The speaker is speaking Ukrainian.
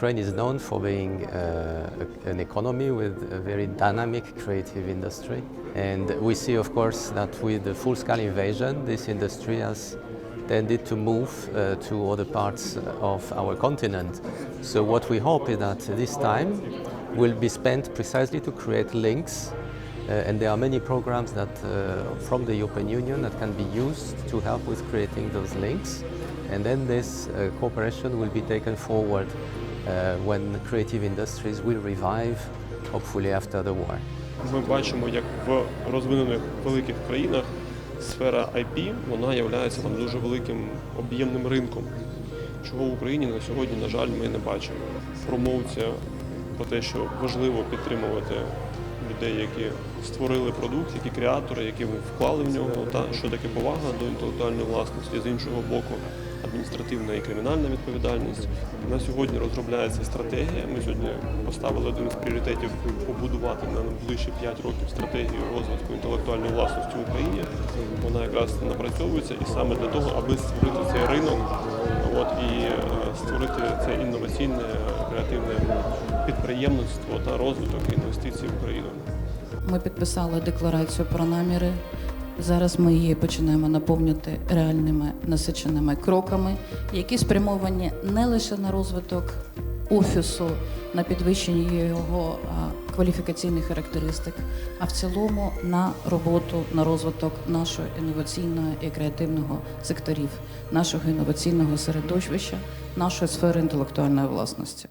Ukraine is known for being uh, an economy with a very dynamic creative industry. And we see, of course, that with the full scale invasion, this industry has tended to move uh, to other parts of our continent. So, what we hope is that this time will be spent precisely to create links. Uh, and there are many programs that uh, from the European Union that can be used to help with creating those links. And then this uh, cooperation will be taken forward uh, when creative industries will revive, hopefully after the war. Ми бачимо, як в розвинених великих країнах сфера IP вона є там дуже великим об'ємним ринком, чого в Україні на сьогодні, на жаль, ми не бачимо. Промовця про те, що важливо підтримувати людей, які створили продукт, які креатори, які вклали в нього, та що таке повага до інтелектуальної власності, з іншого боку, адміністративна і кримінальна відповідальність. На сьогодні розробляється стратегія. Ми сьогодні поставили один із пріоритетів побудувати на найближчі 5 років стратегію розвитку інтелектуальної власності в Україні. Вона якраз напрацьовується і саме для того, аби створити цей ринок, от і е, створити це інноваційне креативне підприємництво та розвиток інвестицій в Україну. Ми підписали декларацію про наміри. Зараз ми її починаємо наповнювати реальними насиченими кроками, які спрямовані не лише на розвиток офісу, на підвищення його кваліфікаційних характеристик, а в цілому на роботу, на розвиток нашого інноваційного і креативного секторів, нашого інноваційного середовища, нашої сфери інтелектуальної власності.